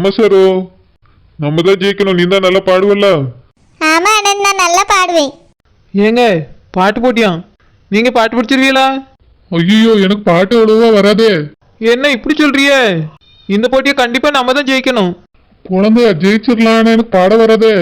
ஆமா சாரோ. நம்ம தான் ஜெயிக்கணும். நீ தான் நல்லா பாடுவல்ல? ஆமா அண்ணன் நான் நல்லா பாடுவேன். ஏங்க பாட்டு போட்டியா நீங்க பாட்டு படிச்சிருவீங்களா? ஐயோ எனக்கு பாட்டு அவ்வளவா வராதே. என்ன இப்படி சொல்றிய இந்த போட்டியை கண்டிப்பா நம்ம தான் ஜெயிக்கணும். குழந்தை ஜெயிச்சிடலான்னு எனக்கு பாட வராதே.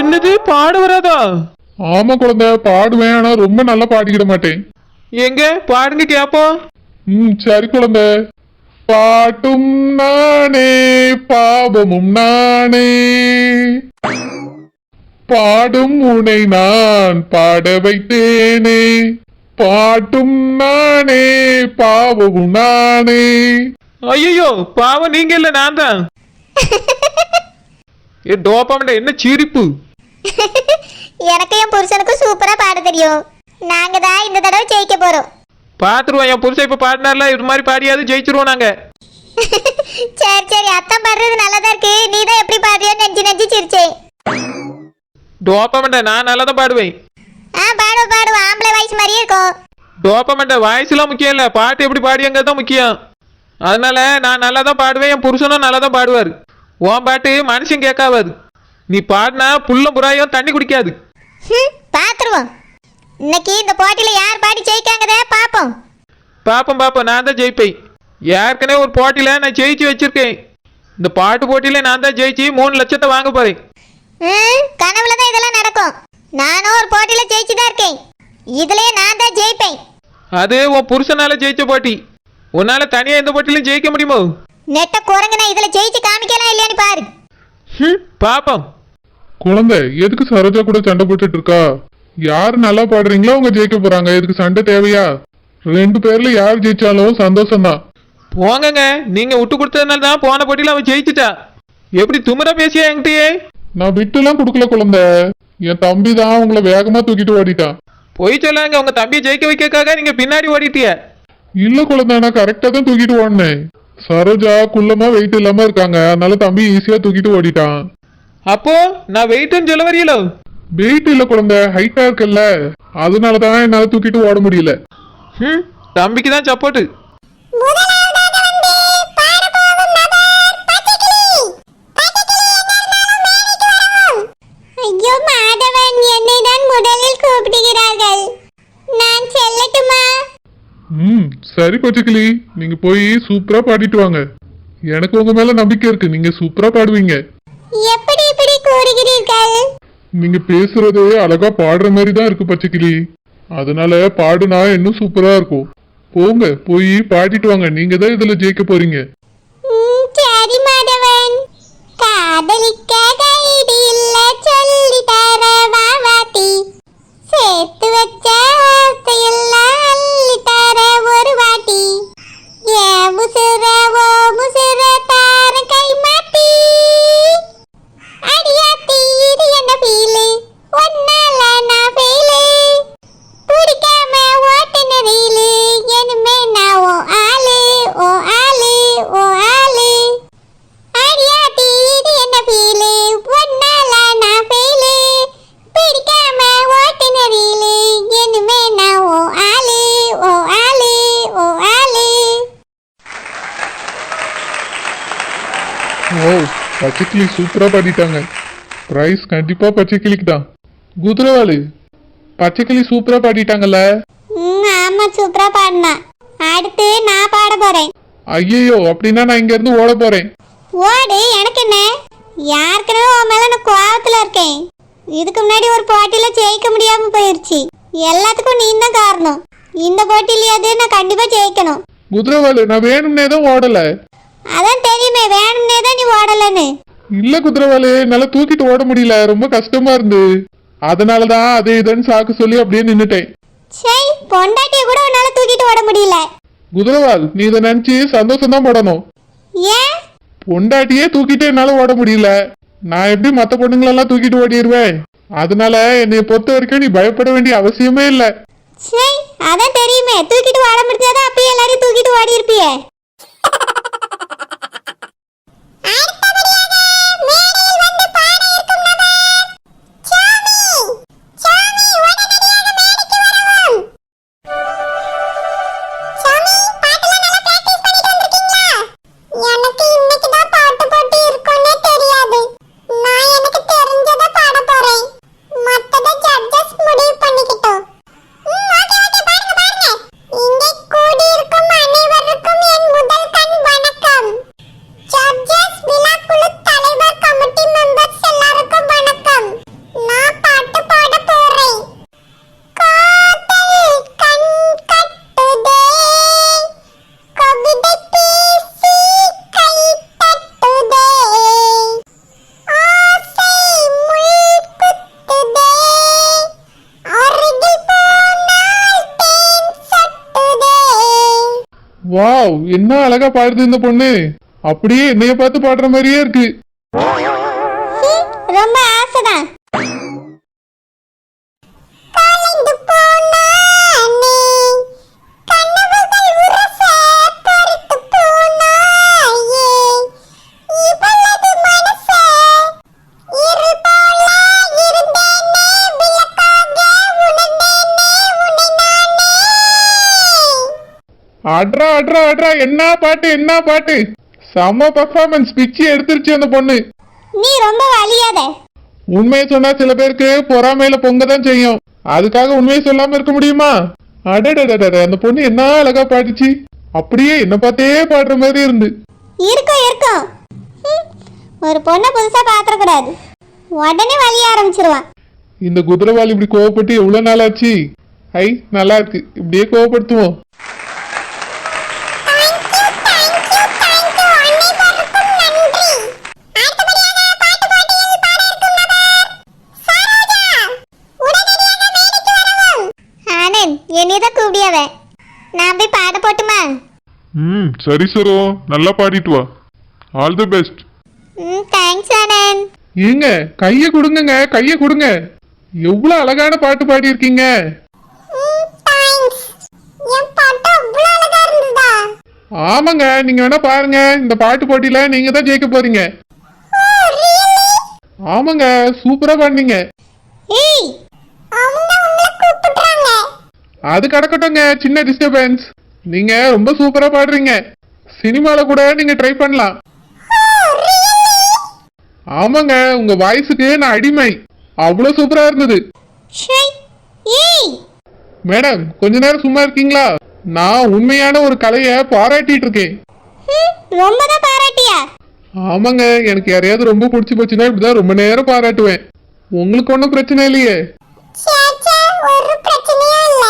என்னது? பாட வராதா? ஆமா குழந்தை பாடுவேன் ஆனா ரொம்ப நல்லா பாடிக்கிட மாட்டேன். எங்க பாடுங்க கேப்போம். ம் சரி குழந்தை. பாட்டும் நானே பாவமும் நானே. பாடும் உனை நான் பாட வைத்தேனே. பாட்டும் நானே பாவமும் நானே. ஐயோ பாவம் நீங்க இல்ல நான் தான் ஏ டோப்பாமண்ட என்ன சிரிப்பு? எனக்கு என் புருஷனுக்கும் சூப்பரா பாட தெரியும். நாங்க தான் இந்த தடவை ஜெயிக்க போறோம். பாத்துருவோம். என் புருஷன் இப்ப பாடினார்ல இது மாதிரி பாடியாவது ஜெயிச்சிருவோம் நாங்க. சரி சரி அத்தான் பாடுறது நல்லதா இருக்கு. நீ தான் எப்படி பாடுறியோன்னு நெஞ்சு நெஞ்சு சிரிச்சேன் டோப்பாமண்ட நான் நல்லா தான் பாடுவேன். ஆ பாடுவோம் பாடுவோம் ஆம்பளை வயசு மாதிரியே இருக்கும். டோப்பமெண்ட் வாய்ஸ்லாம் முக்கியம் இல்லை. பாட்டு எப்படி பாடியங்கிறது தான் முக்கியம். அதனால நான் நல்லா தான் பாடுவேன். என் புருஷனும் நல்லா தான் பாடுவார். உன் பாட்டு மனுஷன் கேட்காவாது. நீ பாடினா புல்ல புறாயும் தண்ணி குடிக்காது. ஹம், பாத்துருவோம். இன்னைக்கு இந்த போட்டியில யார் பாடி ஜெயிக்காங்கதே பாப்போம். பாப்போம் பாப்போம். நான் தான் ஜெயிப்பேன். ஏற்கனவே ஒரு போட்டியில் நான் ஜெயிச்சு வச்சிருக்கேன். இந்த பாட்டு போட்டியில் நான் தான் ஜெயிச்சு மூணு லட்சத்தை வாங்க போறேன். ம், கனவுல தான் இதெல்லாம் நடக்கும். நானும் ஒரு போட்டியில ஜெயிச்சு தான் இருக்கேன். இதுலயே நான் தான் ஜெயிப்பேன். அது உன் புருஷனால ஜெயிச்ச போட்டி. உன்னால தனியாக எந்த போட்டியிலும் ஜெயிக்க முடியுமோ? நெட்ட குரங்கு நான் இதுல ஜெயிச்சு காமிக்கலாம் இல்லையான்னு பாரு. பாப்போம். குழந்தை எதுக்கு சரோஜா கூட சண்டை போட்டுட்டு இருக்கா? யார் நல்லா பாடுறீங்களோ அவங்க ஜெயிக்க போறாங்க. இதுக்கு சண்டை தேவையா? ரெண்டு பேர்ல யார் ஜெயிச்சாலும் சந்தோஷம்தான். போங்கங்க. நீங்க விட்டு கொடுத்ததுனால தான் போன போட்டியில் அவன் ஜெயிச்சிட்டா. எப்படி துமுற பேசியா என்கிட்டயே? நான் விட்டுலாம் கொடுக்கல குழந்தை. என் தம்பி தான் உங்களை வேகமா தூக்கிட்டு ஓடிட்டான். பொய் சொல்லாங்க. உங்க தம்பியை ஜெயிக்க வைக்கிறதுக்காக நீங்க பின்னாடி ஓடிட்டிய. இல்ல குழந்தை நான் கரெக்டா தான் தூக்கிட்டு ஓடினேன். சரோஜா குள்ளமா வெயிட் இல்லாம இருக்காங்க. அதனால தம்பி ஈஸியா தூக்கிட்டு ஓடிட்டான். அப்போ நான் வெயிட்னு சொல்ல வரீங்களோ வெயிட் இல்ல குழந்தை ஹைட்டா இருக்குல்ல. அதனாலதான் என்னால தூக்கிட்டு ஓட முடியல. ம் தம்பிக்கு தான் சப்போர்ட்டு. ஐயோ மாதவன் என்னை தான் முதலில் கூப்பிடுகிறார்கள். நான் செல்லட்டுமா? ம் சரி பச்சைக்கிளி நீங்க போய் சூப்பரா பாடிட்டு வாங்க. எனக்கு உங்க மேல நம்பிக்கை இருக்கு. நீங்க சூப்பரா பாடுவீங்க. எப்படி இப்படி கூறுகிறீர்கள்? நீங்க பேசுறதே அழகா பாடுற மாதிரி தான் இருக்கு பச்சைக்கிளி. அதனால பாடுனா இன்னும் சூப்பரா இருக்கும். போங்க போய் பாடிட்டு வாங்க. நீங்க தான் இதுல ஜெயிக்க போறீங்க. சரி மாதவன். காதலிக்க கைடு இல்ல சொல்லி தரவா? பச்சைக்கிளி சூப்பரா பாடிட்டாங்க பிரைஸ் கண்டிப்பா பச்சைக்கிளிக்கு தான் குதிரவாளு பச்சைக்கிளி சூப்பரா பாடிட்டாங்கல்ல? ம் ஆமா சூப்பரா பாடினா. அடுத்து நான் பாட போறேன். ஐயையோ அப்படின்னா நான் இங்க இருந்து ஓட போறேன். ஓடு எனக்கு என்ன? யாருக்கனவே உன் மேல நான் கோவத்துல இருக்கேன். இதுக்கு முன்னாடி ஒரு போட்டியில ஜெயிக்க முடியாம போயிருச்சு. எல்லாத்துக்கும் நீ தான் காரணம். இந்த போட்டியிலயாவது நான் கண்டிப்பா ஜெயிக்கணும். குதிரவாளு நான் வேணும்னே தான் ஓடல. அதான் தெரியுமே வேணும்னே தான் நீ ஓடலன்னு. இல்ல குதிரவாளு என்னால தூக்கிட்டு ஓட முடியல ரொம்ப கஷ்டமா இருந்து. அதனாலதான் அதே இதுன்னு சாக்கு சொல்லி அப்படியே நின்னுட்டேன். சரி பொண்டாட்டிய கூட உன்னால தூக்கிட்டு ஓட முடியல. குதிரவாள் நீ இதை நினைச்சு சந்தோஷம் தான் படணும். ஏன்? பொண்டாட்டியே தூக்கிட்டு என்னால ஓட முடியல. நான் எப்படி மத்த பொண்ணுங்களெல்லாம் தூக்கிட்டு ஓடிடுவேன்? அதனால என்னைய பொறுத்த வரைக்கும் நீ பயப்பட வேண்டிய அவசியமே இல்ல. சரி அதான் தெரியுமே. தூக்கிட்டு ஓட முடிஞ்சாதான் அப்பயே எல்லாரையும் தூக்கிட்டு ஓடி இருப்பியே வாவ் என்ன அழகா பாடுது இந்த பொண்ணு. அப்படியே என்னைய பார்த்து பாடுற மாதிரியே இருக்கு. அட்ரா அட்ரா அட்ரா என்ன பாட்டு என்ன பாட்டு? செம பர்ஃபார்மன்ஸ் பிச்சு எடுத்துருச்சு அந்த பொண்ணு. நீ ரொம்ப வலியாத. உண்மையை சொன்னா சில பேருக்கு பொறாமையில பொங்க தான் செய்யும். அதுக்காக உண்மையை சொல்லாம இருக்க முடியுமா? அடடடட அந்த பொண்ணு என்ன அழகா பாடுச்சு. அப்படியே என்ன பார்த்தே பாடுற மாதிரி இருந்து. இருக்கும் இருக்கும் ஒரு பொண்ணை புதுசா பாத்திரக்கூடாது உடனே வலிய ஆரம்பிச்சிருவான் இந்த குதிரவாளி இப்படி கோவப்பட்டு எவ்வளவு நாள் ஆச்சு ஐ நல்லா இருக்கு. இப்படியே கோவப்படுத்துவோம். நான் போய் பாட போட்டுமா? ம் சரி சரோ. நல்லா பாடிட்டு வா. All the best hmm thanks Anand. ஏங்க கைய கொடுங்கங்க கைய கொடுங்க. எவ்வளவு அழகான பாட்டு பாடி இருந்ததா? ஆமாங்க நீங்க வேணா பாருங்க. இந்த பாட்டு போட்டியில நீங்க தான் ஜெயிக்க போறீங்க. ஆமாங்க சூப்பரா பாடினீங்க. ஏய் அவங்க உங்களை கூப்பிடுறாங்க. அது கிடக்கட்டுங்க சின்ன டிஸ்டர்பன்ஸ் நீங்க ரொம்ப சூப்பரா பாடுறீங்க. சினிமால கூட நீங்க ட்ரை பண்ணலாம். ஆமாங்க உங்க வாய்ஸுக்கு நான் அடிமை. அவ்வளவு சூப்பரா இருந்தது. மேடம் கொஞ்ச நேரம் சும்மா இருக்கீங்களா? நான் உண்மையான ஒரு கலையை பாராட்டிட்டு இருக்கேன். பாராட்டியா? ஆமாங்க எனக்கு யாரையாவது ரொம்ப பிடிச்சி போச்சுன்னா இப்படிதான் ரொம்ப நேரம் பாராட்டுவேன். உங்களுக்கு ஒன்றும் பிரச்சனை இல்லையே சேச்சா ஒரு பிரச்சனையும் இல்ல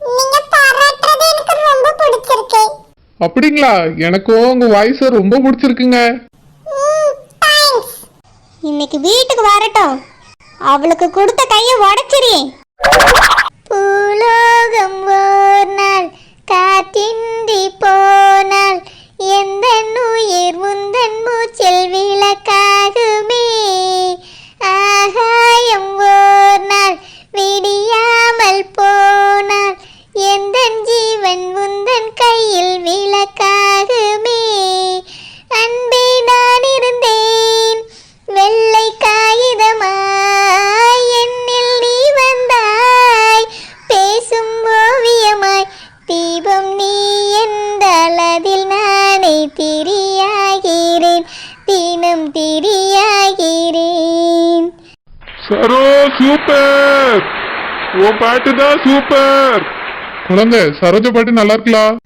நீங்க பாராட்டுறது எனக்கு ரொம்ப பிடிச்சிருக்கு அப்படிங்களா? எனக்கும் உங்க வாய்ஸ் ரொம்ப பிடிச்சிருக்குங்க. இன்னைக்கு வீட்டுக்கு வரட்டும். அவளுக்கு கொடுத்த கையை உடைச்சிருேன் பூலோகம் திரியாகிறேன். சரோ சூப்பர். உன் பாட்டு தான் சூப்பர். குழந்தை சரோஜ பாட்டு நல்லா இருக்கலாம்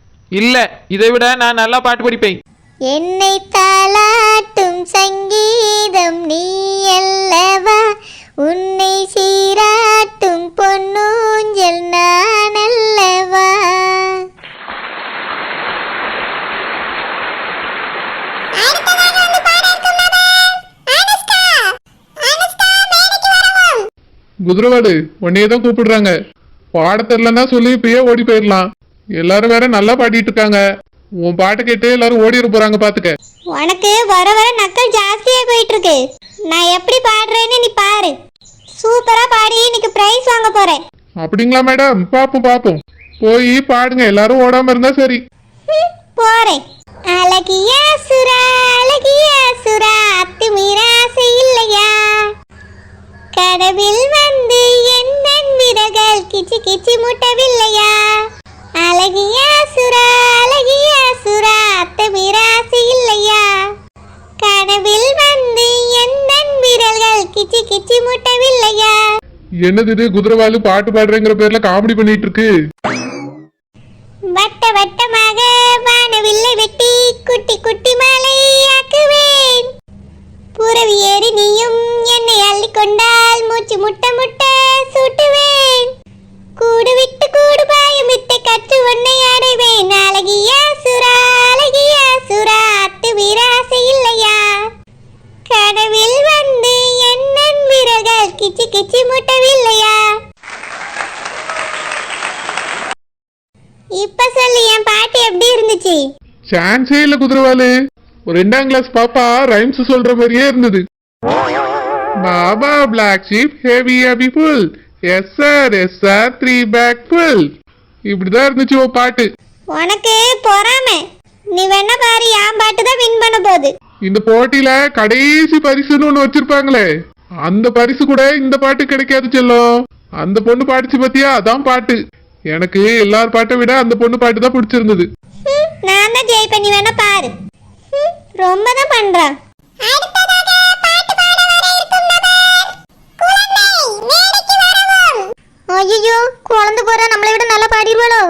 இல்ல இதை விட நான் நல்லா பாட்டு படிப்பேன். என்னை தாளாட்டும் சங்கீதம் நீ அல்லவா? குதிரவாடு உன்னையே தான் கூப்பிடுறாங்க. பாட தெரிலன்னா சொல்லி இப்பயே ஓடி போயிடலாம். எல்லாரும் வேற நல்லா பாடிட்டு இருக்காங்க. உன் பாட்டு கேட்டு எல்லாரும் ஓடிட போறாங்க பாத்துக்க. உனக்கு வர வர நக்கல் ஜாஸ்தியா போயிட்டு இருக்கு நான் எப்படி பாடுறேன்னு நீ பாரு. சூப்பரா பாடி இன்னைக்கு பிரைஸ் வாங்க போறேன். அப்படிங்களா மேடம் பாப்போம் பாப்போம். போய் பாடுங்க. எல்லாரும் ஓடாம இருந்தா சரி. போறேன். அழகிய சுரா அழகிய சுரா அத்து மீராசை இல்லையா? கடவில் வந்து எந்த விரகள் கிச்சு கிச்சு முட்டவில்லையா? அழகிய சுரா அழகிய சுரா அத்து மீராசை இல்லையா? கனவில் வந்து எந்த விரல்கள்? கிச்சு கிச்சு முட்டவில்லையா? என்னது இது குதிரவாலு பாட்டு பாடுறேங்கிற பேர்ல காமெடி பண்ணிட்டு இருக்கு வட்ட வட்டமாக வானவில்லை வெட்டி குட்டி குட்டி மாலை ஆக்குவேன் மூச்சு முட்டை முட்டை சுட்டுவேன். கூடு விட்டு கூடு பாயும் வித்தை கற்று உன்னை அடைவேன். அழகிய சுரா அழகிய சுரா அத்து வீராசை இல்லையா? கனவில் வந்து என்னன் விரல்கள் கிச்சி கிச்சி முட்டவில்லையா? இப்ப சொல்லு என் பாட்டு எப்படி இருந்துச்சு? சான்ஸே இல்ல குதிரவாலு ஒரு ரெண்டாம் கிளாஸ் பாப்பா ரைம்ஸ் சொல்ற மாதிரியே இருந்தது. Baa black sheep heavy heavy full yes sir yes sir three bag full இப்படிதான் இருந்துச்சு ஓ பாட்டு. உனக்கு பொறாமை. நீ வேணா பாரு என் பாட்டு தான் வின் பண்ண போகுது. இந்த போட்டியில கடைசி பரிசுன்னு ஒண்ணு வச்சிருப்பாங்களே. அந்த பரிசு கூட இந்த பாட்டு கிடைக்காது செல்லம். அந்த பொண்ணு பாடிச்சு பாத்தியா? அதான் பாட்டு. எனக்கு எல்லார் பாட்டை விட அந்த பொண்ணு பாட்டு தான் பிடிச்சிருந்தது. நான் தான் ஜெயிப்பேன் நீ வேணா பாரு. ரொம்ப தான் பண்றான் ஐயோ குழந்தை போற நம்மளை விட நல்லா பாடிடுவாளோ?